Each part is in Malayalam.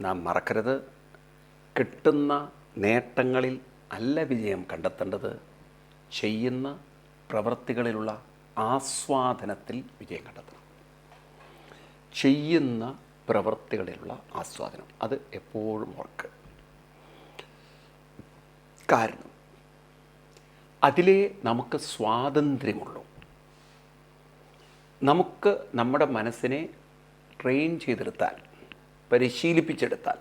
നാം മറക്കരുത്. കിട്ടുന്ന നേട്ടങ്ങളിൽ അല്ല വിജയം കണ്ടെത്തേണ്ടത്. ചെയ്യുന്ന പ്രവൃത്തികളിലുള്ള ആസ്വാദനത്തിൽ വിജയം കണ്ടെത്തണം. ചെയ്യുന്ന പ്രവൃത്തികളിലുള്ള ആസ്വാദനം. അത് എപ്പോഴും ഓർക്ക്. കാരണം അതിലേ നമുക്ക് സ്വാതന്ത്ര്യമുള്ളൂ. നമുക്ക് നമ്മുടെ മനസ്സിനെ ട്രെയിൻ ചെയ്തെടുത്താൽ പരിശീലിപ്പിച്ചെടുത്താൽ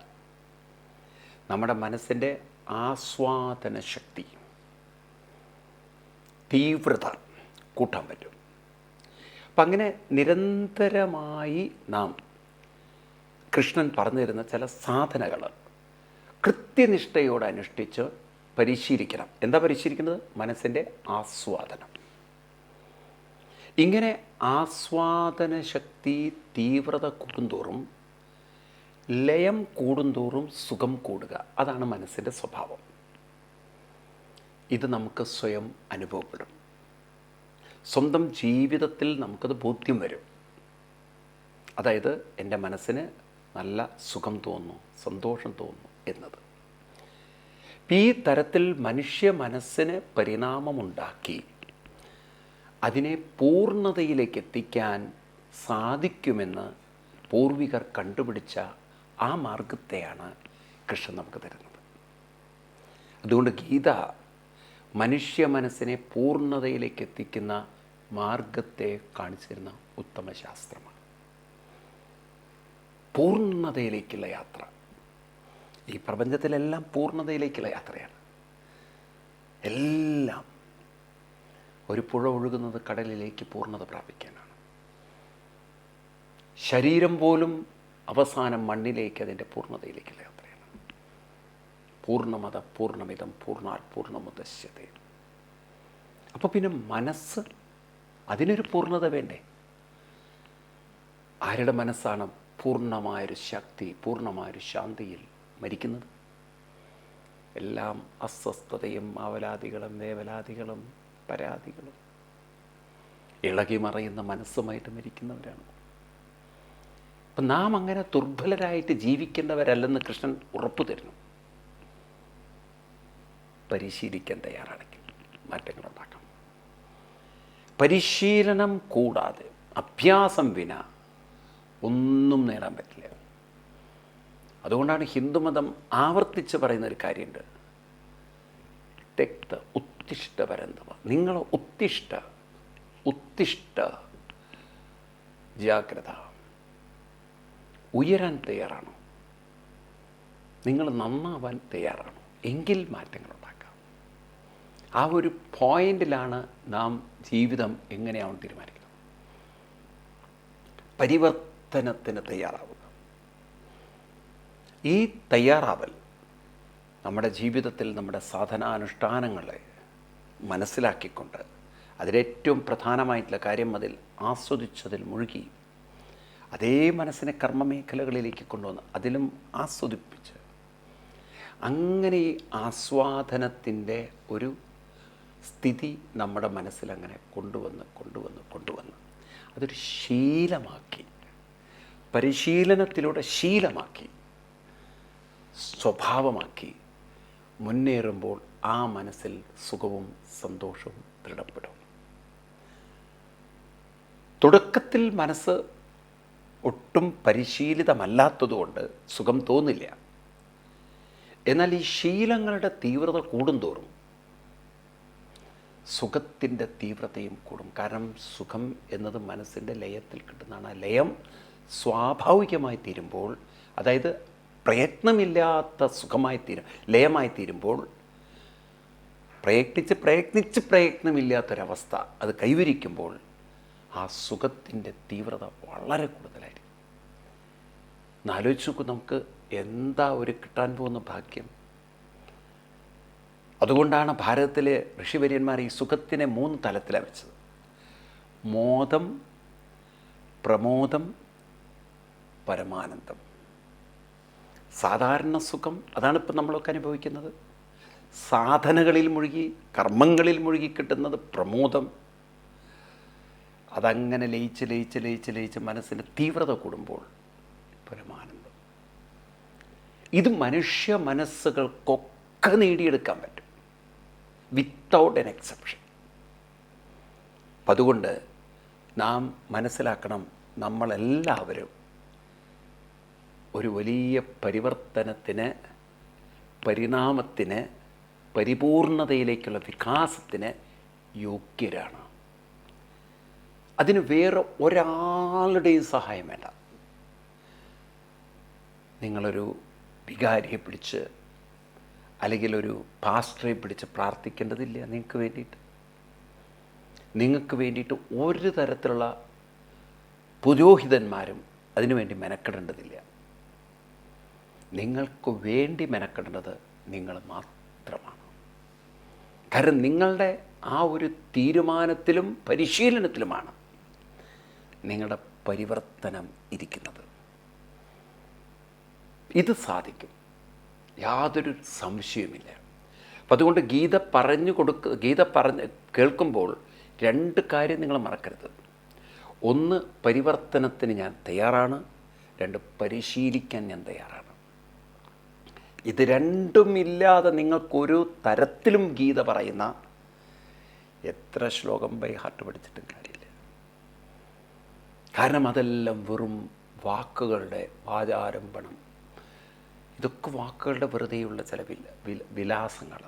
നമ്മുടെ മനസ്സിന്റെ ആസ്വാദന ശക്തി തീവ്രത കൂട്ടാൻ പറ്റും. അപ്പം അങ്ങനെ നിരന്തരമായി നാം കൃഷ്ണൻ പറഞ്ഞു തരുന്ന ചില സാധനകൾ കൃത്യനിഷ്ഠയോടെ അനുഷ്ഠിച്ച് പരിശീലിക്കണം. എന്താ പരിശീലിക്കുന്നത്? മനസ്സിന്റെ ആസ്വാദനം. ഇങ്ങനെ ആസ്വാദന ശക്തി തീവ്രത കൂടുന്തോറും ലയം കൂടുന്തോറും സുഖം കൂടുക. അതാണ് മനസ്സിന്റെ സ്വഭാവം. ഇത് നമുക്ക് സ്വയം അനുഭവപ്പെടും. സ്വന്തം ജീവിതത്തിൽ നമുക്കത് ബോധ്യം വരും. അതായത് എന്റെ മനസ്സിന് നല്ല സുഖം തോന്നുന്നു സന്തോഷം തോന്നുന്നു എന്നത്. ഈ തരത്തിൽ മനുഷ്യ മനസ്സിന് പരിണാമമുണ്ടാക്കി അതിനെ പൂർണതയിലേക്ക് എത്തിക്കാൻ സാധിക്കുമെന്ന് പൂർവികർ കണ്ടുപിടിച്ച ആ മാർഗത്തെയാണ് കൃഷ്ണൻ നമുക്ക് തരുന്നത്. അതുകൊണ്ട് ഗീത മനുഷ്യ മനസ്സിനെ പൂർണതയിലേക്ക് എത്തിക്കുന്ന മാർഗത്തെ കാണിച്ചു തരുന്ന ഉത്തമ ശാസ്ത്രമാണ്. പൂർണതയിലേക്കുള്ള യാത്ര. ഈ പ്രപഞ്ചത്തിലെല്ലാം പൂർണതയിലേക്കുള്ള യാത്രയാണ്. എല്ലാം ഒരു പുഴ ഒഴുകുന്നത് കടലിലേക്ക് പൂർണത പ്രാപിക്കാനാണ്. ശരീരം പോലും അവസാനം മണ്ണിലേക്ക് അതിന്റെ പൂർണതയിലേക്കുള്ള യാത്രയാണ്. പൂർണമത പൂർണമിതം പൂർണാൽ പൂർണമുദശ്യത. അപ്പോൾ പിന്നെ മനസ്സ് അതിനൊരു പൂർണത വേണ്ടേ? ആരുടെ മനസ്സാണ് പൂർണമായൊരു ശക്തി പൂർണമായൊരു ശാന്തിയിൽ മരിക്കുന്നത്? എല്ലാം അസ്വസ്ഥതയും ആവലാദികളും വേവലാദികളും പരാതികളും. ഇളകി മറയുന്ന മനസ്സുമായിട്ട് മരിക്കുന്നവരാണ് അപ്പം നാം അങ്ങനെ ദുർബലരായിട്ട് ജീവിക്കേണ്ടവരല്ലെന്ന് കൃഷ്ണൻ ഉറപ്പു തരുന്നു. പരിശീലിക്കാൻ തയ്യാറാണെങ്കിൽ മാറ്റങ്ങൾ ഉണ്ടാക്കാം പരിശീലനം കൂടാതെ അഭ്യാസം വിന ഒന്നും നേടാൻ പറ്റില്ല. അതുകൊണ്ടാണ് ഹിന്ദുമതം ആവർത്തിച്ച് പറയുന്ന ഒരു കാര്യമുണ്ട്. തെക്ത ഉത്തിഷ്ട പരന്തവ നിങ്ങൾ ഉത്തിഷ്ട ഉത്തിഷ്ട ജാഗ്രത. ഉയരാൻ തയ്യാറാണോ? നിങ്ങൾ നന്നാവാൻ തയ്യാറാണോ? എങ്കിൽ മാറ്റങ്ങൾ ഉണ്ടാക്കാം. ആ ഒരു പോയിന്റിലാണ് നാം ജീവിതം എങ്ങനെയാവും തീരുമാനിക്കുന്നത്. പരിവർത്തനത്തിന് തയ്യാറാവുക. ഈ തയ്യാറാവൽ നമ്മുടെ ജീവിതത്തിൽ നമ്മുടെ സാധനാനുഷ്ഠാനങ്ങളെ മനസ്സിലാക്കിക്കൊണ്ട് അതിലേറ്റവും പ്രധാനമായിട്ടുള്ള കാര്യം അതിൽ ആസ്വദിച്ചതിൽ മുഴുകി അതേ മനസ്സിനെ കർമ്മമേഖലകളിലേക്ക് കൊണ്ടുവന്ന് അതിലും ആസ്വദിപ്പിച്ച് അങ്ങനെ ഈ ആസ്വാദനത്തിന്റെ ഒരു സ്ഥിതി നമ്മുടെ മനസ്സിൽ അങ്ങനെ കൊണ്ടുവന്ന് കൊണ്ടുവന്ന് കൊണ്ടുവന്ന് അതൊരു ശീലമാക്കി പരിശീലനത്തിലൂടെ ശീലമാക്കി സ്വഭാവമാക്കി മുന്നേറുമ്പോൾ ആ മനസ്സിൽ സുഖവും സന്തോഷവും ദൃഢപ്പെടും. തുടക്കത്തിൽ മനസ്സ് ഒട്ടും പരിശീലിതമല്ലാത്തതുകൊണ്ട് സുഖം തോന്നില്ല. എന്നാൽ ഈ ശീലങ്ങളുടെ തീവ്രത കൂടുന്തോറും സുഖത്തിന്റെ തീവ്രതയും കൂടും. കാരണം സുഖം എന്നത് മനസ്സിന്റെ ലയത്തിൽ കിട്ടുന്നതാണ്. ലയം സ്വാഭാവികമായി തീരുമ്പോൾ അതായത് പ്രയത്നമില്ലാത്ത സുഖമായി തീരും ലയമായി തീരുമ്പോൾ പ്രയത്നിച്ച് പ്രയത്നിച്ച് പ്രയത്നമില്ലാത്തൊരവസ്ഥ അത് കൈവരിക്കുമ്പോൾ ആ സുഖത്തിന്റെ തീവ്രത വളരെ കൂടുതലായിരിക്കും. ഒന്ന് ആലോചിച്ച് നോക്കൂ നമുക്ക് എന്താ ഒരു കിട്ടാൻ പോകുന്ന ഭാഗ്യം? അതുകൊണ്ടാണ് ഭാരതത്തിലെ ഋഷിവര്യന്മാർ ഈ സുഖത്തിനെ മൂന്ന് തലത്തിലാണ് വെച്ചത്. മോദം പ്രമോദം പരമാനന്ദം. സാധാരണ സുഖം അതാണ് ഇപ്പം നമ്മളൊക്കെ അനുഭവിക്കുന്നത്. സാധനകളിൽ മുഴുകി കർമ്മങ്ങളിൽ മുഴുകി കിട്ടുന്നത് പ്രമോദം. അതങ്ങനെ ലയിച്ച് ലയിച്ച് ലയിച്ച് ലയിച്ച് മനസ്സിന് തീവ്രത കൂടുമ്പോൾ പരമാനന്ദം. ഇത് മനുഷ്യ മനസ്സുകൾക്കൊക്കെ നേടിയെടുക്കാൻ പറ്റും. വിത്തൗട്ട് എൻ എക്സെപ്ഷൻ അതുകൊണ്ട് നാം മനസ്സിലാക്കണം നമ്മളെല്ലാവരും ഒരു വലിയ പരിവർത്തനത്തിന് പരിണാമത്തിന് പരിപൂർണതയിലേക്കുള്ള വികാസത്തിന് യോഗ്യരാണ്. അതിന് വേറെ ഒരാളുടെയും സഹായം വേണ്ട. നിങ്ങളൊരു വികാരിയെ പിടിച്ച് അല്ലെങ്കിൽ ഒരു പാസ്റ്ററെ പിടിച്ച് പ്രാർത്ഥിക്കേണ്ടതില്ല നിങ്ങൾക്ക് വേണ്ടിയിട്ട്. നിങ്ങൾക്ക് വേണ്ടിയിട്ട് ഒരു തരത്തിലുള്ള പുരോഹിതന്മാരും അതിനുവേണ്ടി മെനക്കെടേണ്ടതില്ല. നിങ്ങൾക്ക് വേണ്ടി മെനക്കെടേണ്ടത് നിങ്ങൾ മാത്രമാണ് കാരണം നിങ്ങളുടെ ആ ഒരു തീരുമാനത്തിലും പരിശീലനത്തിലുമാണ് നിങ്ങളുടെ പരിവർത്തനം ഇരിക്കുന്നത്. ഇത് സാധിക്കും. യാതൊരു സംശയവുമില്ല. അപ്പം അതുകൊണ്ട് ഗീത പറഞ്ഞു കൊടുക്ക ഗീത പറഞ്ഞ് കേൾക്കുമ്പോൾ രണ്ട് കാര്യം നിങ്ങൾ മറക്കരുത്. ഒന്ന് പരിവർത്തനത്തിന് ഞാൻ തയ്യാറാണ്. രണ്ട് പരിശീലിക്കാൻ ഞാൻ തയ്യാറാണ്. ഇത് രണ്ടുമില്ലാതെ നിങ്ങൾക്കൊരു തരത്തിലും ഗീത പറയുന്ന എത്ര ശ്ലോകം ബൈ ഹാർട്ട് പഠിച്ചിട്ടും കാര്യമില്ല. കാരണം അതെല്ലാം വെറും വാക്കുകളുടെ വാചാരംഭണം. ഇതൊക്കെ വാക്കുകളുടെ വെറുതെയുള്ള ചില വില വില വിലാസങ്ങൾ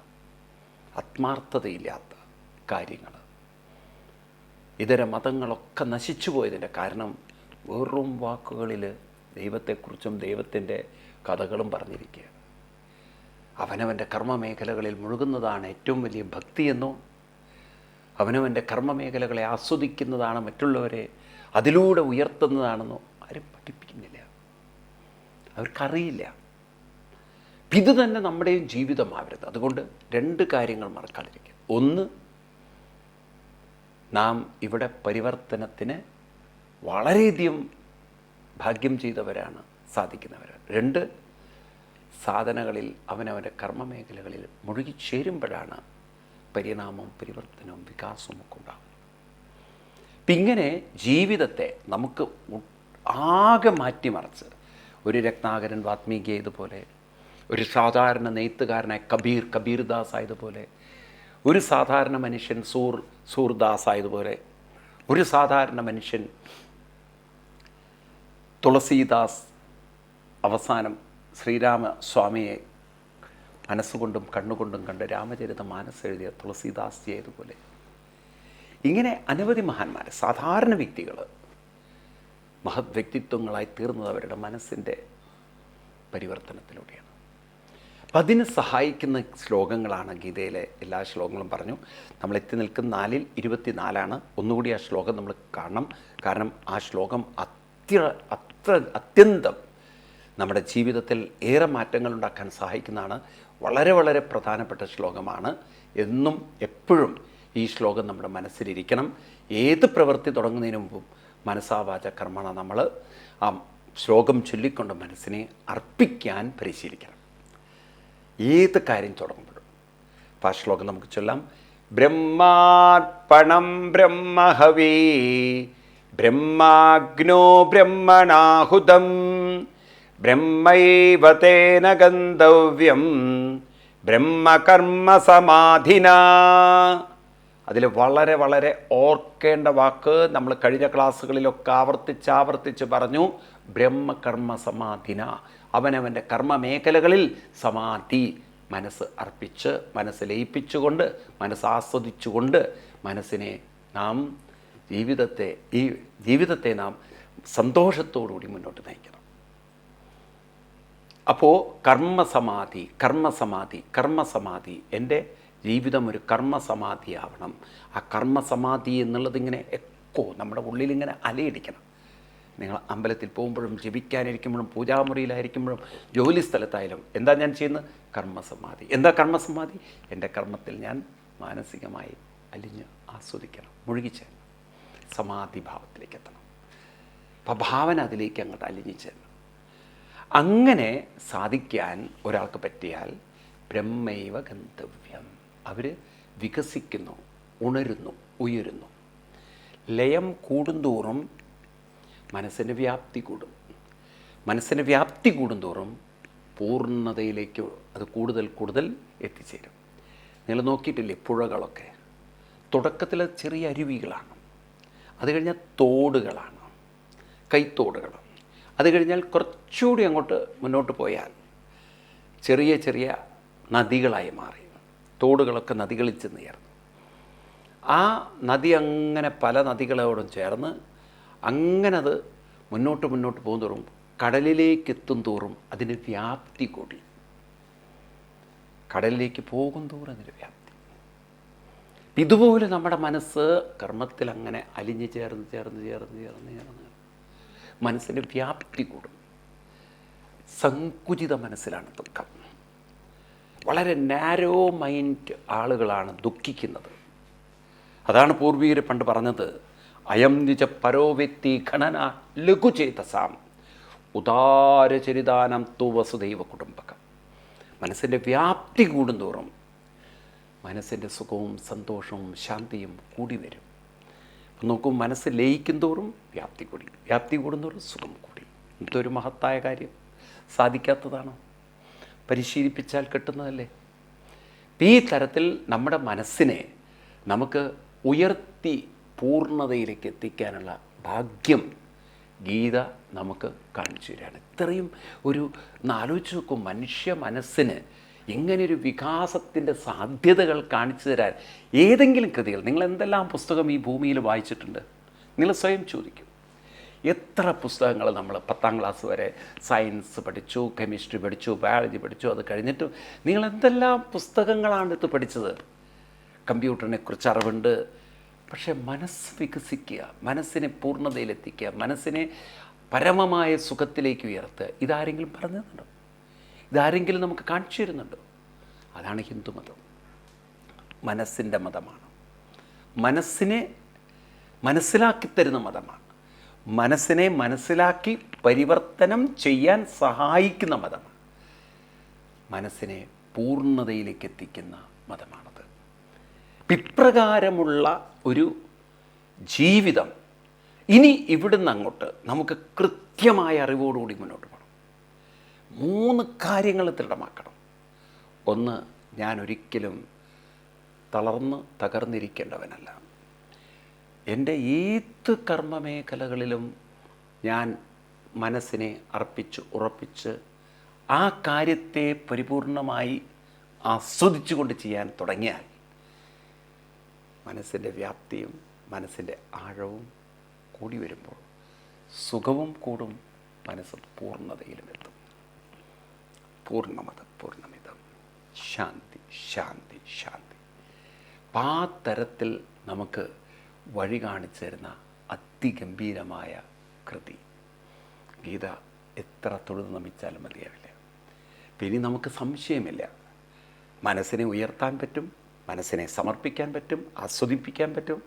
ആത്മാർത്ഥതയില്ലാത്ത കാര്യങ്ങൾ. ഇതര മതങ്ങളൊക്കെ നശിച്ചു പോയതിന്റെ കാരണം വെറും വാക്കുകളിൽ ദൈവത്തെക്കുറിച്ചും ദൈവത്തിന്റെ കഥകളും പറഞ്ഞിരിക്കുകയാണ്. അവനവന്റെ കർമ്മമേഖലകളിൽ മുഴുകുന്നതാണ് ഏറ്റവും വലിയ ഭക്തിയെന്നോ അവനവന്റെ കർമ്മമേഖലകളെ ആസ്വദിക്കുന്നതാണ് മറ്റുള്ളവരെ അതിലൂടെ ഉയർത്തുന്നതാണെന്നോ ആരും പഠിപ്പിക്കുന്നില്ല. അവർക്കറിയില്ല. ഇത് തന്നെ നമ്മുടെയും ജീവിതമാവരുത്. അതുകൊണ്ട് രണ്ട് കാര്യങ്ങൾ മറക്കാതിരിക്കുക. ഒന്ന് നാം ഇവിടെ പരിവർത്തനത്തിന് വളരെയധികം ഭാഗ്യം ചെയ്തവരാണ് സാധിക്കുന്നവരാണ്. രണ്ട് സാധനകളിൽ അവനവന്റെ കർമ്മമേഖലകളിൽ മുഴുകിച്ചേരുമ്പോഴാണ് പരിണാമവും പരിവർത്തനവും വികാസവും ഒക്കെ ഉണ്ടാകുന്നത്. അപ്പം ഇങ്ങനെ ജീവിതത്തെ നമുക്ക് ആകെ മാറ്റിമറിച്ച് ഒരു രത്നാകരൻ വാത്മീകി ഇതുപോലെ ഒരു സാധാരണ നെയ്ത്തുകാരനായ കബീർ കബീർദാസ് ആയതുപോലെ ഒരു സാധാരണ മനുഷ്യൻ സൂർ സൂർദാസ് ആയതുപോലെ ഒരു സാധാരണ മനുഷ്യൻ തുളസീദാസ് അവസാനം ശ്രീരാമസ്വാമിയെ മനസ്സുകൊണ്ടും കണ്ണുകൊണ്ടും കണ്ട് രാമചരിത മാനസ് എഴുതിയ തുളസീദാസ് ഇങ്ങനെ അനവധി മഹാന്മാർ സാധാരണ വ്യക്തികൾ മഹത് വ്യക്തിത്വങ്ങളായി തീർന്നത് അവരുടെ മനസ്സിന്റെ പരിവർത്തനത്തിലൂടെയാണ്. അപ്പം അതിന് സഹായിക്കുന്ന ശ്ലോകങ്ങളാണ് ഗീതയിലെ എല്ലാ ശ്ലോകങ്ങളും പറഞ്ഞു. നമ്മൾ എത്തി നിൽക്കുന്ന നാലിൽ ഇരുപത്തിനാലാണ്. ഒന്നുകൂടി ആ ശ്ലോകം നമ്മൾ കാണണം. കാരണം ആ ശ്ലോകം അത്യ അത്ര അത്യന്തം നമ്മുടെ ജീവിതത്തിൽ ഏറെ മാറ്റങ്ങൾ ഉണ്ടാക്കാൻ സഹായിക്കുന്നതാണ് വളരെ വളരെ പ്രധാനപ്പെട്ട ശ്ലോകമാണ്. എന്നും എപ്പോഴും ഈ ശ്ലോകം നമ്മുടെ മനസ്സിലിരിക്കണം. ഏത് പ്രവൃത്തി തുടങ്ങുന്നതിന് മുമ്പും മനസ്സാവാച കർമ്മണ നമ്മൾ ആ ശ്ലോകം ചൊല്ലിക്കൊണ്ട് മനസ്സിനെ അർപ്പിക്കാൻ പരിശീലിക്കണം. ഏത് കാര്യം തുടങ്ങുമ്പോഴും. അപ്പോൾ ആ ശ്ലോകം നമുക്ക് ചൊല്ലാം. ബ്രഹ്മാർപ്പണം ബ്രഹ്മഹവേ ബ്രഹ്മാഗ്നോ ബ്രഹ്മണാഹുതം ബ്രഹ്മൈവ തേന ഗന്ധവ്യം ബ്രഹ്മകർമ്മ സമാധിന അതിൽ വളരെ വളരെ ഓർക്കേണ്ട വാക്ക് നമ്മൾ കഴിഞ്ഞ ക്ലാസ്സുകളിലൊക്കെ ആവർത്തിച്ച് ആവർത്തിച്ച് പറഞ്ഞു ബ്രഹ്മകർമ്മ സമാധിന അവനവന്റെ കർമ്മ മേഖലകളിൽ സമാധി മനസ്സ് അർപ്പിച്ച് മനസ്സ് ലയിപ്പിച്ചുകൊണ്ട് മനസ്സ് ആസ്വദിച്ചുകൊണ്ട് മനസ്സിനെ നാം ജീവിതത്തെ ഈ ജീവിതത്തെ നാം സന്തോഷത്തോടുകൂടി മുന്നോട്ട് നയിക്കണം. അപ്പോൾ കർമ്മസമാധി കർമ്മസമാധി കർമ്മസമാധി. എന്റെ ജീവിതം ഒരു കർമ്മസമാധി ആവണം ആ കർമ്മസമാധി എന്നുള്ളത് ഇങ്ങനെ എക്കോ നമ്മുടെ ഉള്ളിൽ ഇങ്ങനെ അലയടിക്കണം. നിങ്ങൾ അമ്പലത്തിൽ പോകുമ്പോഴും ജപിക്കാനിരിക്കുമ്പോഴും പൂജാമുറിയിലായിരിക്കുമ്പോഴും ജോലി സ്ഥലത്തായാലും എന്താ ഞാൻ ചെയ്യുന്നത്? കർമ്മസമാധി. എന്താ കർമ്മസമാധി? എന്റെ കർമ്മത്തിൽ ഞാൻ മാനസികമായി അലിഞ്ഞ് ആസ്വദിക്കണം. മുഴുകിച്ചേരണം. സമാധി ഭാവത്തിലേക്ക് എത്തണം. അപ്പം ഭാവന അതിലേക്ക് അങ്ങോട്ട് അലിഞ്ഞു ചേരണം അങ്ങനെ സാധിക്കാൻ ഒരാൾക്ക് പറ്റിയാൽ ബ്രഹ്മൈവ ഗന്തവ്യം അവർ വികസിക്കുന്നു ഉണരുന്നു ഉയരുന്നു. ലയം കൂടുന്തോറും മനസ്സിന്റെ വ്യാപ്തി കൂടും. മനസ്സിന്റെ വ്യാപ്തി കൂടുന്തോറും പൂർണതയിലേക്ക് അത് കൂടുതൽ കൂടുതൽ എത്തിച്ചേരും. നിങ്ങൾ നോക്കിയിട്ടില്ലേ പുഴകളൊക്കെ? തുടക്കത്തിൽ ചെറിയ അരുവികളാണ്. അത് കഴിഞ്ഞാൽ തോടുകളാണ്. കൈത്തോടുകൾ അത് കഴിഞ്ഞാൽ കുറച്ചുകൂടി അങ്ങോട്ട് മുന്നോട്ട് പോയാൽ ചെറിയ ചെറിയ നദികളായി മാറി. തോടുകളൊക്കെ നദികളിൽ ചെന്ന് ചേർന്നു. ആ നദി അങ്ങനെ പല നദികളോടും ചേർന്ന് അങ്ങനെ അത് മുന്നോട്ട് മുന്നോട്ട് പോകും തോറും കടലിലേക്ക് എത്തും തോറും അതിന് വ്യാപ്തി കൂടി. കടലിലേക്ക് പോകും തോറും അതിന് വ്യാപ്തി. ഇതുപോലെ നമ്മുടെ മനസ്സ് കർമ്മത്തിൽ അങ്ങനെ അലിഞ്ഞു ചേർന്ന് ചേർന്ന് ചേർന്ന് ചേർന്ന് ചേർന്ന് മനസ്സിന്റെ വ്യാപ്തി കൂടും. സങ്കുചിത മനസ്സിലാണ് ദുഃഖം. വളരെ നാരോ മൈൻഡ് ആളുകളാണ് ദുഃഖിക്കുന്നത്. അതാണ് പൂർവീകർ പണ്ട് പറഞ്ഞത് അയം നിജ പരോ വ്യക്തി ഘടന ലഘുചേതസാം ഉദാരചരിതാനം തു വസുദൈവ കുടുംബകം. മനസ്സിന്റെ വ്യാപ്തി കൂടുന്തോറും മനസ്സിന്റെ സുഖവും സന്തോഷവും ശാന്തിയും കൂടി വരും. അപ്പം നോക്കൂ മനസ്സ് ലയിക്കും തോറും വ്യാപ്തി കൂടി. വ്യാപ്തി കൂടുന്നോറും സുഖം കൂടി. ഇതൊരു മഹത്തായ കാര്യം. സാധിക്കാത്തതാണോ? പരിശീലിപ്പിച്ചാൽ കിട്ടുന്നതല്ലേ? ഈ തരത്തിൽ നമ്മുടെ മനസ്സിനെ നമുക്ക് ഉയർത്തി പൂർണതയിലേക്ക് എത്തിക്കാനുള്ള ഭാഗ്യം ഗീത നമുക്ക് കാണിച്ചു തരികയാണ്. ഇത്രയും ഒരു ആലോചിച്ച് നോക്കും മനുഷ്യ മനസ്സിന് ഇങ്ങനെ ഒരു വികാസത്തിന്റെ സാധ്യതകൾ കാണിച്ചു തരാൻ ഏതെങ്കിലും കൃതികൾ നിങ്ങൾ എന്തെല്ലാം പുസ്തകം ഈ ഭൂമിയിൽ വായിച്ചിട്ടുണ്ട്? നിങ്ങൾ സ്വയം ചോദിക്കും. എത്ര പുസ്തകങ്ങൾ നമ്മൾ പത്താം ക്ലാസ് വരെ സയൻസ് പഠിച്ചു കെമിസ്ട്രി പഠിച്ചു ബയോളജി പഠിച്ചു അത് കഴിഞ്ഞിട്ട് നിങ്ങൾ എന്തെല്ലാം പുസ്തകങ്ങളാണ് ഇത് പഠിച്ചത്? കമ്പ്യൂട്ടറിനെ കുറിച്ച് അറിവുണ്ട്. പക്ഷേ മനസ്സ് വികസിക്കുക മനസ്സിനെ പൂർണതയിലെത്തിക്കുക മനസ്സിനെ പരമമായ സുഖത്തിലേക്ക് ഉയർത്തുക ഇതാരെങ്കിലും പറഞ്ഞു തന്നുണ്ടോ ഇതാരെങ്കിലും നമുക്ക് കാണിച്ചു തരുന്നുണ്ടോ? അതാണ് ഹിന്ദുമതം മനസ്സിന്റെ മതമാണ്. മനസ്സിനെ മനസ്സിലാക്കി തരുന്ന മതമാണ്. മനസ്സിനെ മനസ്സിലാക്കി പരിവർത്തനം ചെയ്യാൻ സഹായിക്കുന്ന മതമാണ്. മനസ്സിനെ പൂർണതയിലേക്ക് എത്തിക്കുന്ന മതമാണത്. ഇപ്രകാരമുള്ള ഒരു ജീവിതം ഇനി ഇവിടുന്ന് അങ്ങോട്ട് നമുക്ക് കൃത്യമായ അറിവോടുകൂടി മുന്നോട്ട് പോകണം മൂന്ന് കാര്യങ്ങൾ ദൃഢമാക്കണം. ഒന്ന് ഞാൻ ഒരിക്കലും തളർന്ന് തകർന്നിരിക്കേണ്ടവനല്ല. എന്റെ ഏത് കർമ്മമേഖലകളിലും ഞാൻ മനസ്സിനെ അർപ്പിച്ച് ഉറപ്പിച്ച് ആ കാര്യത്തെ പരിപൂർണമായി ആസ്വദിച്ചുകൊണ്ട് ചെയ്യാൻ തുടങ്ങിയാൽ മനസ്സിന്റെ വ്യാപ്തിയും മനസ്സിന്റെ ആഴവും കൂടി വരുമ്പോൾ സുഖവും കൂടും മനസ്സ് പൂർണതയിലും എത്തും. പൂർണമതം പൂർണമിതം. ശാന്തി ശാന്തി ശാന്തി. അപ്പം ആ തരത്തിൽ നമുക്ക് വഴി കാണിച്ചു തരുന്ന അതിഗംഭീരമായ കൃതി. ഗീത എത്ര തൊഴുത് നമിച്ചാലും മതിയാവില്ല. പിന്നെ നമുക്ക് സംശയമില്ല. മനസ്സിനെ ഉയർത്താൻ പറ്റും മനസ്സിനെ സമർപ്പിക്കാൻ പറ്റും ആസ്വദിപ്പിക്കാൻ പറ്റും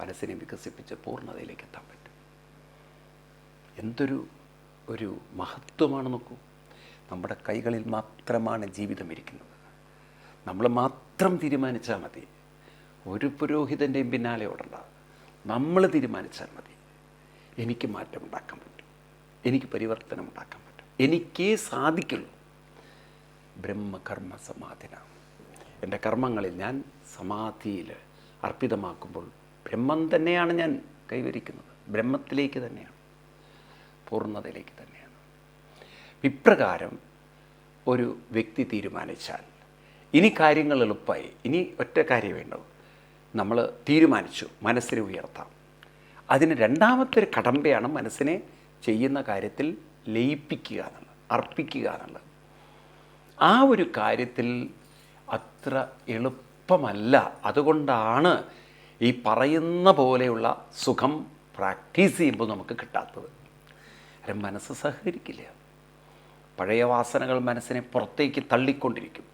മനസ്സിനെ വികസിപ്പിച്ച് പൂർണതയിലേക്ക് എത്താൻ പറ്റും. എന്തൊരു ഒരു മഹത്വമാണ് നോക്കൂ. നമ്മുടെ കൈകളിൽ മാത്രമാണ് ജീവിതം ഇരിക്കുന്നത്. നമ്മൾ മാത്രം തീരുമാനിച്ചാൽ മതി. ഒരു പുരോഹിതന്റെയും പിന്നാലെ ഓടണ്ട. നമ്മൾ തീരുമാനിച്ചാൽ മതി. എനിക്ക് മാറ്റം ഉണ്ടാക്കാൻ പറ്റും. എനിക്ക് പരിവർത്തനം ഉണ്ടാക്കാൻ പറ്റും. എനിക്കേ സാധിക്കുള്ളൂ. ബ്രഹ്മകർമ്മ സമാധിന എന്റെ കർമ്മങ്ങളിൽ ഞാൻ സമാധിയിൽ അർപ്പിതമാക്കുമ്പോൾ ബ്രഹ്മം തന്നെയാണ് ഞാൻ കൈവരിക്കുന്നത്. ബ്രഹ്മത്തിലേക്ക് തന്നെയാണ്. പൂർണതയിലേക്ക് തന്നെയാണ്. ഇപ്രകാരം ഒരു വ്യക്തി തീരുമാനിച്ചാൽ. ഇനി കാര്യങ്ങൾ എളുപ്പമായി ഇനി ഒറ്റ കാര്യം വേണ്ടത് നമ്മൾ തീരുമാനിച്ചു മനസ്സിനെ ഉയർത്താം. അതിന് രണ്ടാമത്തെ ഒരു കടമ്പയാണ് മനസ്സിനെ ചെയ്യുന്ന കാര്യത്തിൽ ലയിപ്പിക്കുക എന്നുള്ളത് അർപ്പിക്കുക എന്നുള്ളത്. ആ ഒരു കാര്യത്തിൽ അത്ര എളുപ്പമല്ല. അതുകൊണ്ടാണ് ഈ പറയുന്ന പോലെയുള്ള സുഖം പ്രാക്ടീസ് ചെയ്യുമ്പോൾ നമുക്ക് കിട്ടാത്തത്. മനസ്സ് സഹകരിക്കില്ല. പഴയ വാസനകൾ മനസ്സിനെ പുറത്തേക്ക് തള്ളിക്കൊണ്ടിരിക്കും.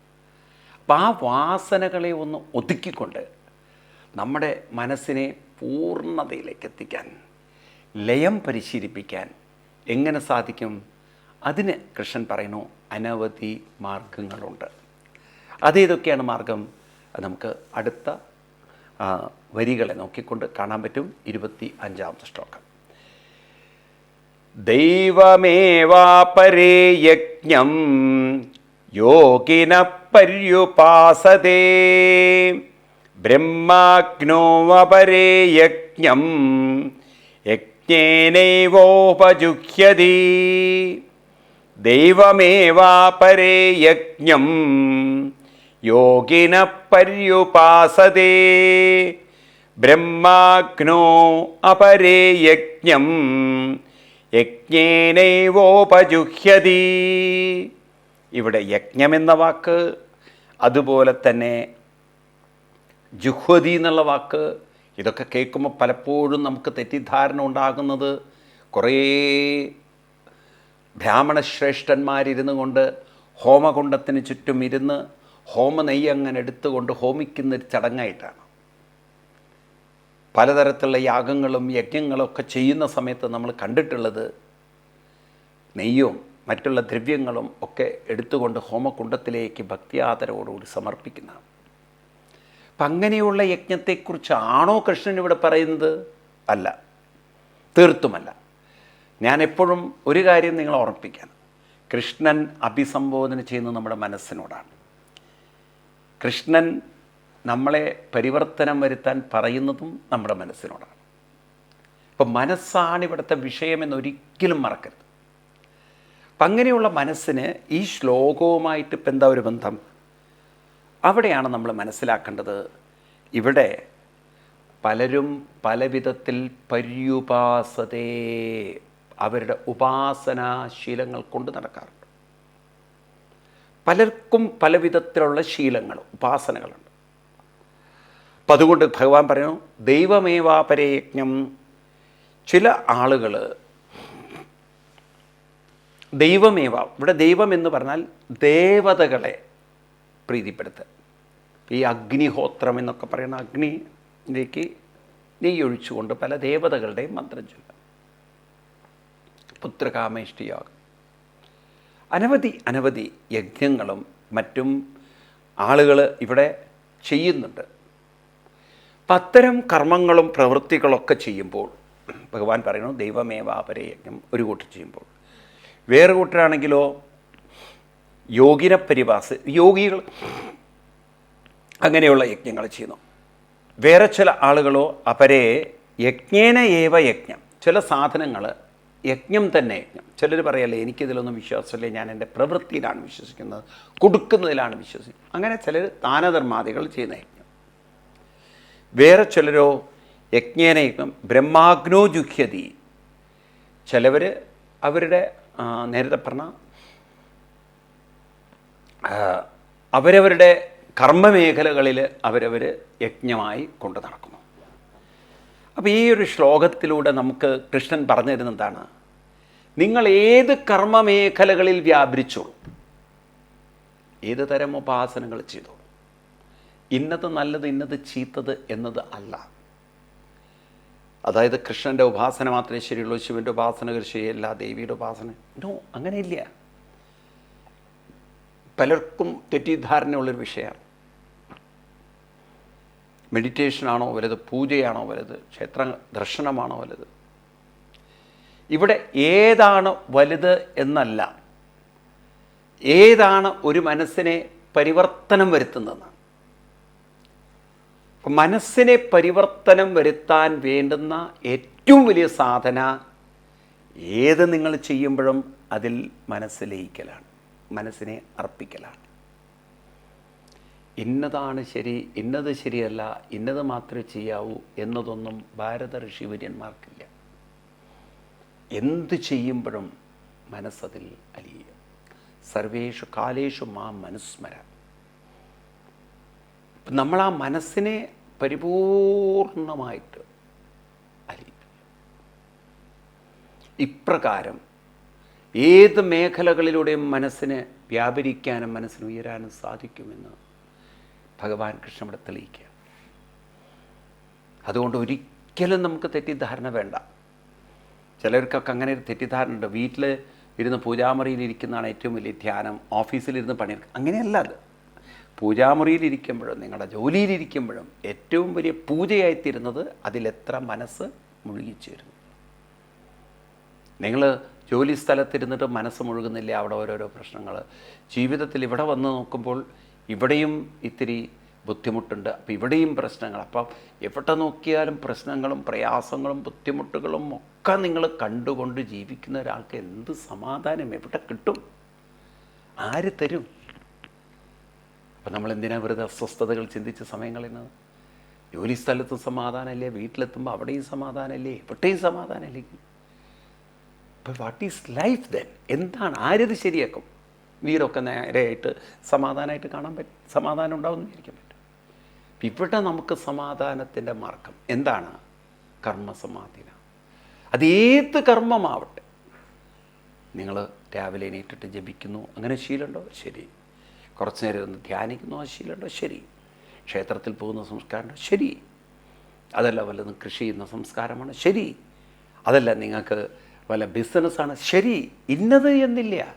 അപ്പം ആ വാസനകളെ ഒന്ന് ഒതുക്കിക്കൊണ്ട് നമ്മുടെ മനസ്സിനെ പൂർണതയിലേക്ക് എത്തിക്കാൻ ലയം പരിശീലിപ്പിക്കാൻ എങ്ങനെ സാധിക്കും? അതിന് കൃഷ്ണൻ പറയുന്നു അനവധി മാർഗങ്ങളുണ്ട്. അതേതൊക്കെയാണ് മാർഗം? നമുക്ക് അടുത്ത വരികളെ നോക്കിക്കൊണ്ട് കാണാൻ പറ്റും. ഇരുപത്തി അഞ്ചാമത്തെ ശ്ലോകം. ദൈവമേവാപരേ യജ്ഞം യോഗിന പര്യുപാസതേ ബ്രഹ്മാഗ്നോവപരേ യജ്ഞം യജ്ഞേനൈവോപജുഹ്യതി. ദൈവമേവാപരേ യജ്ഞം യോഗിന പര്യുപാസതേ ബ്രഹ്മാഗ്നോ അപരേ യജ്ഞം യജ്ഞേനൈവോപജുഹ്യതി. ഇവിടെ യജ്ഞം എന്ന വാക്ക് അതുപോലെ തന്നെ ജുഹ്വതി എന്നുള്ള വാക്ക് ഇതൊക്കെ കേൾക്കുമ്പോൾ പലപ്പോഴും നമുക്ക് തെറ്റിദ്ധാരണ ഉണ്ടാകുന്നത് കുറേ ബ്രാഹ്മണശ്രേഷ്ഠന്മാരിരുന്നു കൊണ്ട് ഹോമകുണ്ടത്തിന് ചുറ്റും ഇരുന്ന് ഹോമനെയ്യ് അങ്ങനെ എടുത്തുകൊണ്ട് ഹോമിക്കുന്ന ഒരു ചടങ്ങായിട്ടാണ്. പലതരത്തിലുള്ള യാഗങ്ങളും യജ്ഞങ്ങളും ഒക്കെ ചെയ്യുന്ന സമയത്ത് നമ്മൾ കണ്ടിട്ടുള്ളത് നെയ്യും മറ്റുള്ള ദ്രവ്യങ്ങളും ഒക്കെ എടുത്തുകൊണ്ട് ഹോമകുണ്ടത്തിലേക്ക് ഭക്തിയാദരവോടുകൂടി സമർപ്പിക്കുന്നതാണ് അപ്പം അങ്ങനെയുള്ള യജ്ഞത്തെക്കുറിച്ചാണോ കൃഷ്ണൻ ഇവിടെ പറയുന്നത്? അല്ല. തീർത്തുമല്ല. ഞാൻ എപ്പോഴും ഒരു കാര്യം നിങ്ങൾ ഓർമ്മിപ്പിക്കാൻ കൃഷ്ണൻ അഭിസംബോധന ചെയ്യുന്നത് നമ്മുടെ മനസ്സിനോടാണ്. കൃഷ്ണൻ നമ്മളെ പരിവർത്തനം വരുത്താൻ പറയുന്നതും നമ്മുടെ മനസ്സിനോടാണ്. അപ്പം മനസ്സാണ് ഇവിടുത്തെ വിഷയമെന്നൊരിക്കലും മറക്കരുത്. അപ്പം അങ്ങനെയുള്ള മനസ്സിന് ഈ ശ്ലോകവുമായിട്ട് ഇപ്പം എന്താ ഒരു ബന്ധം? അവിടെയാണ് നമ്മൾ മനസ്സിലാക്കേണ്ടത്. ഇവിടെ പലരും പല വിധത്തിൽ പര്യുപാസതേ അവരുടെ ഉപാസനാശീലങ്ങൾ കൊണ്ട് നടക്കാറുണ്ട്. പലർക്കും പല വിധത്തിലുള്ള ശീലങ്ങൾ ഉപാസനകളുണ്ട്. അപ്പം അതുകൊണ്ട് ഭഗവാൻ പറയുന്നു ദൈവമേവാപരയജ്ഞം. ചില ആളുകൾ ദൈവമേവ ഇവിടെ ദൈവം എന്ന് പറഞ്ഞാൽ ദേവതകളെ പ്രീതിപ്പെടുത്തുക ഈ അഗ്നിഹോത്രം എന്നൊക്കെ പറയുന്ന അഗ്നിയിലേക്ക് നെയ്യൊഴിച്ചുകൊണ്ട് പല ദേവതകളുടെയും മന്ത്രം ചൊല്ല. പുത്രകാമേഷ്ടിയാകും. അനവധി അനവധി യജ്ഞങ്ങളും മറ്റും ആളുകൾ ഇവിടെ ചെയ്യുന്നുണ്ട്. അത്തരം കർമ്മങ്ങളും പ്രവൃത്തികളൊക്കെ ചെയ്യുമ്പോൾ ഭഗവാൻ പറയുന്നു ദൈവമേവാപരെ യജ്ഞം ഒരു കൂട്ടർ ചെയ്യുമ്പോൾ. വേറെ കൂട്ടരാണെങ്കിലോ യോഗിന പരിവാസ് യോഗികൾ അങ്ങനെയുള്ള യജ്ഞങ്ങൾ ചെയ്യുന്നു. വേറെ ചില ആളുകളോ അപരെ യജ്ഞേന ഏവ യജ്ഞം. ചില സാധനങ്ങൾ യജ്ഞം തന്നെ യജ്ഞം. ചിലർ പറയല്ലേ എനിക്കിതിലൊന്നും വിശ്വാസമില്ല ഞാൻ എന്റെ പ്രവൃത്തിയിലാണ് വിശ്വസിക്കുന്നത് കൊടുക്കുന്നതിലാണ് വിശ്വസിക്കുന്നത്. അങ്ങനെ ചിലർ ദാനധർമാദികൾ ചെയ്യുന്ന വേറെ ചിലരോ യജ്ഞേനയും യജ്ഞം ബ്രഹ്മാഗ്നോ ജുഹ്യതി. ചിലവർ അവരുടെ നേരത്തെ പറഞ്ഞ അവരവരുടെ കർമ്മമേഖലകളിൽ അവരവർ യജ്ഞമായി കൊണ്ടു നടക്കുന്നു. അപ്പോൾ ഈ ഒരു ശ്ലോകത്തിലൂടെ നമുക്ക് കൃഷ്ണൻ പറഞ്ഞു തരുന്ന എന്താണ്? നിങ്ങൾ ഏത് കർമ്മമേഖലകളിൽ വ്യാപരിച്ചോളൂ ഏത് തരം ഉപാസനകൾ ചെയ്തോളൂ ഇന്നത് നല്ലത് ഇന്നത് ചീത്തത് എന്നത് അല്ല. അതായത് കൃഷ്ണന്റെ ഉപാസന മാത്രമേ ശരിയുള്ളൂ ശിവന്റെ ഉപാസന ശരിയല്ല ദേവിയുടെ ഉപാസന. നോ അങ്ങനെയില്ല. പലർക്കും തെറ്റിദ്ധാരണയുള്ളൊരു വിഷയമാണ്. മെഡിറ്റേഷനാണോ വലുത് പൂജയാണോ വലുത് ക്ഷേത്ര ദർശനമാണോ വലുത്? ഇവിടെ ഏതാണ് വലുത് എന്നല്ല. ഏതാണ് ഒരു മനസ്സിനെ പരിവർത്തനം വരുത്തുന്നതെന്ന് മനസ്സിനെ പരിവർത്തനം വരുത്താൻ വേണ്ടുന്ന ഏറ്റവും വലിയ സാധന ഏത് നിങ്ങൾ ചെയ്യുമ്പോഴും അതിൽ മനസ്സ് ലയിക്കലാണ് മനസ്സിനെ അർപ്പിക്കലാണ്. ഇന്നതാണ് ശരി ഇന്നത് ശരിയല്ല ഇന്നത് മാത്രമേ ചെയ്യാവൂ എന്നതൊന്നും ഭാരത ഋഷിവര്യന്മാർക്കില്ല എന്ത് ചെയ്യുമ്പോഴും മനസ്സതിൽ അലിയുക. സർവേഷു കാലേഷു മാ മനുസ്മര. നമ്മൾ ആ മനസ്സിനെ പരിപൂർണമായിട്ട് ഇപ്രകാരം ഏത് മേഖലകളിലൂടെയും മനസ്സിന് വ്യാപരിക്കാനും മനസ്സിന് ഉയരാനും സാധിക്കുമെന്ന് ഭഗവാൻ കൃഷ്ണൻ ഇവിടെ തെളിയിക്കുക. അതുകൊണ്ട് ഒരിക്കലും നമുക്ക് തെറ്റിദ്ധാരണ വേണ്ട. ചിലർക്കൊക്കെ അങ്ങനെ ഒരു തെറ്റിദ്ധാരണ ഉണ്ട്. വീട്ടിൽ ഇരുന്ന് പൂജാമുറിയിൽ ഇരിക്കുന്നതാണ് ഏറ്റവും വലിയ ധ്യാനം ഓഫീസിലിരുന്ന് പണിയെടുക്കുക അങ്ങനെയല്ല അത്. പൂജാമുറിയിലിരിക്കുമ്പോഴും നിങ്ങളുടെ ജോലിയിലിരിക്കുമ്പോഴും ഏറ്റവും വലിയ പൂജയായിത്തീരുന്നത് അതിലെത്ര മനസ്സ് മുഴുകിച്ചേരുന്നു. നിങ്ങൾ ജോലി സ്ഥലത്തിരുന്നിട്ട് മനസ്സ് മുഴുകുന്നില്ല? അവിടെ ഓരോരോ പ്രശ്നങ്ങൾ ജീവിതത്തിൽ ഇവിടെ വന്ന് നോക്കുമ്പോൾ ഇവിടെയും ഇത്തിരി ബുദ്ധിമുട്ടുണ്ട്. അപ്പോൾ ഇവിടെയും പ്രശ്നങ്ങൾ അപ്പം എവിടെ നോക്കിയാലും പ്രശ്നങ്ങളും പ്രയാസങ്ങളും ബുദ്ധിമുട്ടുകളും ഒക്കെ നിങ്ങൾ കണ്ടുകൊണ്ട് ജീവിക്കുന്ന ഒരാൾക്ക് എന്ത് സമാധാനം? എവിടെ കിട്ടും? ആര് തരും? അപ്പം നമ്മൾ എന്തിനാ വെറുതെ അസ്വസ്ഥതകൾ ചിന്തിച്ച് സമയം കളയുന്നത് ജോലി സ്ഥലത്തും സമാധാനമല്ലേ വീട്ടിലെത്തുമ്പോൾ അവിടെയും സമാധാനമല്ലേ എവിടെയും സമാധാനമല്ലേ അപ്പോൾ വാട്ട് ഈസ് ലൈഫ് ദെൻ എന്താണ്? ആരത് ശരിയാക്കും? വീടൊക്കെ നേരെയായിട്ട് സമാധാനമായിട്ട് കാണാൻ പറ്റും. സമാധാനം ഉണ്ടാവുമെന്ന് വിചാരിക്കാൻ പറ്റും. ഇവിടെ നമുക്ക് സമാധാനത്തിന്റെ മാർഗം എന്താണ്? കർമ്മസമാധിന. അത് ഏത് കർമ്മമാവട്ടെ. നിങ്ങൾ രാവിലെ എണീറ്റിട്ട് ജപിക്കുന്നു. അങ്ങനെ ശീലമുണ്ടോ? ശരി. കുറച്ച് നേരം ഒന്ന് ധ്യാനിക്കുന്നു ആ ശീലമുണ്ടോ? ശരി. ക്ഷേത്രത്തിൽ പോകുന്ന സംസ്കാരമുണ്ടോ? ശരി. അതല്ല വല്ലതും കൃഷി ചെയ്യുന്ന സംസ്കാരമാണ്? ശരി. അതല്ല നിങ്ങൾക്ക് വല്ല ബിസിനസ്സാണ്? ശരി. ഇന്നത് എന്നില്ല.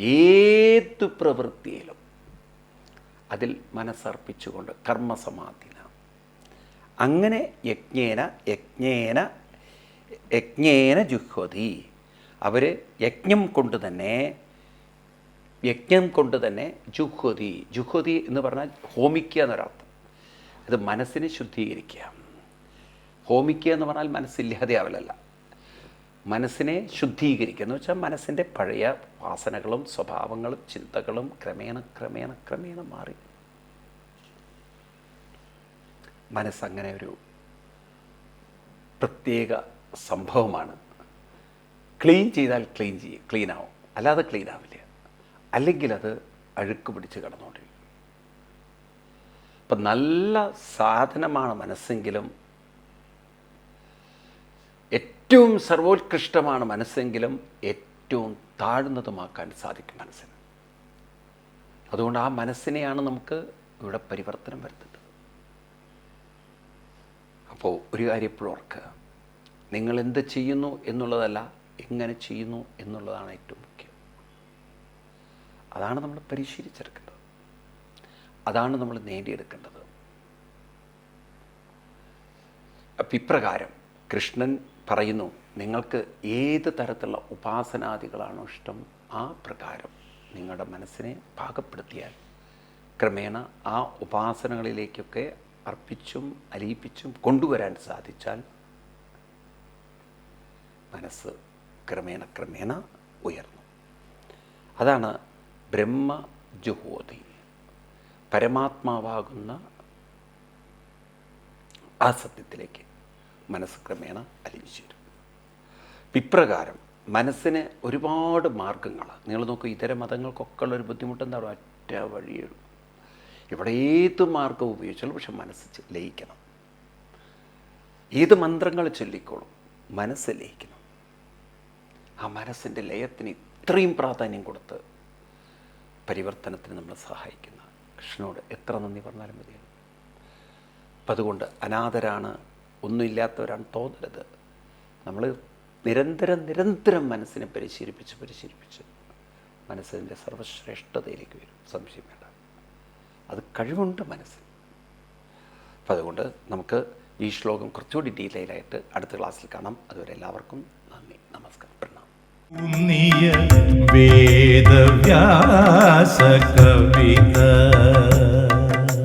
ഏത് പ്രവൃത്തിയിലും അതിൽ മനസ്സർപ്പിച്ചുകൊണ്ട് കർമ്മസമാധിന. അങ്ങനെ യജ്ഞേന യജ്ഞേന യജ്ഞേന ജുഹ്വതി. അവർ യജ്ഞം കൊണ്ട് തന്നെ യജ്ഞം കൊണ്ട് തന്നെ ജുഹ്വതി ജുഹ്വതി എന്ന് പറഞ്ഞാൽ ഹോമിക്കുക എന്നൊരർത്ഥം. അത് മനസ്സിനെ ശുദ്ധീകരിക്കുക. ഹോമിക്കുക എന്ന് പറഞ്ഞാൽ മനസ്സില്ലാതെയാവലല്ല മനസ്സിനെ ശുദ്ധീകരിക്കുക. എന്ന് വെച്ചാൽ മനസ്സിന്റെ പഴയ വാസനകളും സ്വഭാവങ്ങളും ചിന്തകളും ക്രമേണ ക്രമേണ ക്രമേണ മാറി. മനസ്സങ്ങനെ ഒരു പ്രത്യേക സംഭവമാണ്. ക്ലീൻ ചെയ്താൽ ക്ലീൻ ചെയ്യും. ക്ലീൻ ആവും. അല്ലാതെ ക്ലീൻ ആവില്ല. അല്ലെങ്കിൽ അത് അഴുക്ക് പിടിച്ച് കിടന്നുകൊണ്ടിരിക്കും. അപ്പം നല്ല സാധനമാണ് മനസ്സെങ്കിലും. ഏറ്റവും സർവോത്കൃഷ്ടമാണ് മനസ്സെങ്കിലും ഏറ്റവും താഴ്ന്നതുമാക്കാൻ സാധിക്കും മനസ്സിന്. അതുകൊണ്ട് ആ മനസ്സിനെയാണ് നമുക്ക് ഇവിടെ പരിവർത്തനം വരുത്തുന്നത്. അപ്പോൾ ഒരു കാര്യം എപ്പോഴും ഓർക്കുക. നിങ്ങൾ എന്ത് ചെയ്യുന്നു എന്നുള്ളതല്ല എങ്ങനെ ചെയ്യുന്നു എന്നുള്ളതാണ് ഏറ്റവും അതാണ് നമ്മൾ പരിശീലിച്ചെടുക്കേണ്ടത്. അതാണ് നമ്മൾ നേടിയെടുക്കേണ്ടത്. അപ്പം ഇപ്രകാരം കൃഷ്ണൻ പറയുന്നു നിങ്ങൾക്ക് ഏത് തരത്തിലുള്ള ഉപാസനാദികളാണോ ഇഷ്ടം ആ പ്രകാരം നിങ്ങളുടെ മനസ്സിനെ പാകപ്പെടുത്തിയാൽ ക്രമേണ ആ ഉപാസനകളിലേക്കൊക്കെ അർപ്പിച്ചും അലിയിപ്പിച്ചും കൊണ്ടുവരാൻ സാധിച്ചാൽ മനസ്സ് ക്രമേണ ക്രമേണ ഉയർന്നു. അതാണ് ബ്രഹ്മജുഹോതി പരമാത്മാവാകുന്ന ആ സത്യത്തിലേക്ക് മനസ്സ് ക്രമേണ അലിയിച്ചു വിപ്രകാരം മനസ്സിന് ഒരുപാട് മാർഗങ്ങൾ നിങ്ങൾ നോക്കൂ ഇതര മതങ്ങൾക്കൊക്കെ ഉള്ളൊരു ബുദ്ധിമുട്ട് എന്താണ് ഒറ്റ വഴിയുള്ളൂ ഇവിടെ ഏത് മാർഗം ഉപയോഗിച്ചാലും പക്ഷെ മനസ്സ് ലയിക്കണം. ഏത് മന്ത്രങ്ങൾ ചൊല്ലിക്കോളും മനസ്സ് ലയിക്കണം. ആ മനസ്സിന്റെ ലയത്തിന് ഇത്രയും പ്രാധാന്യം കൊടുത്ത് പരിവർത്തനത്തിന് നമ്മളെ സഹായിക്കുന്ന. കൃഷ്ണനോട് എത്ര നന്ദി പറഞ്ഞാലും മതിയാണ് അപ്പം അതുകൊണ്ട് അനാഥരാണ് ഒന്നുമില്ലാത്തവരാണ് തോന്നരുത്. നമ്മൾ നിരന്തരം നിരന്തരം മനസ്സിനെ പരിശീലിപ്പിച്ച് പരിശീലിപ്പിച്ച് മനസ്സിന്റെ സർവശ്രേഷ്ഠതയിലേക്ക് വരും. സംശയം വേണ്ട. അത് കഴിവുണ്ട് മനസ്സിന്. അപ്പം അതുകൊണ്ട് നമുക്ക് ഈ ശ്ലോകം കുറച്ചുകൂടി ഡീറ്റെയിലായിട്ട് അടുത്ത ക്ലാസ്സിൽ കാണാം. അതുവരെ എല്ലാവർക്കും നന്ദി. നമസ്കാരം. ഉന്നിയ വേദവ്യാസ കവിത.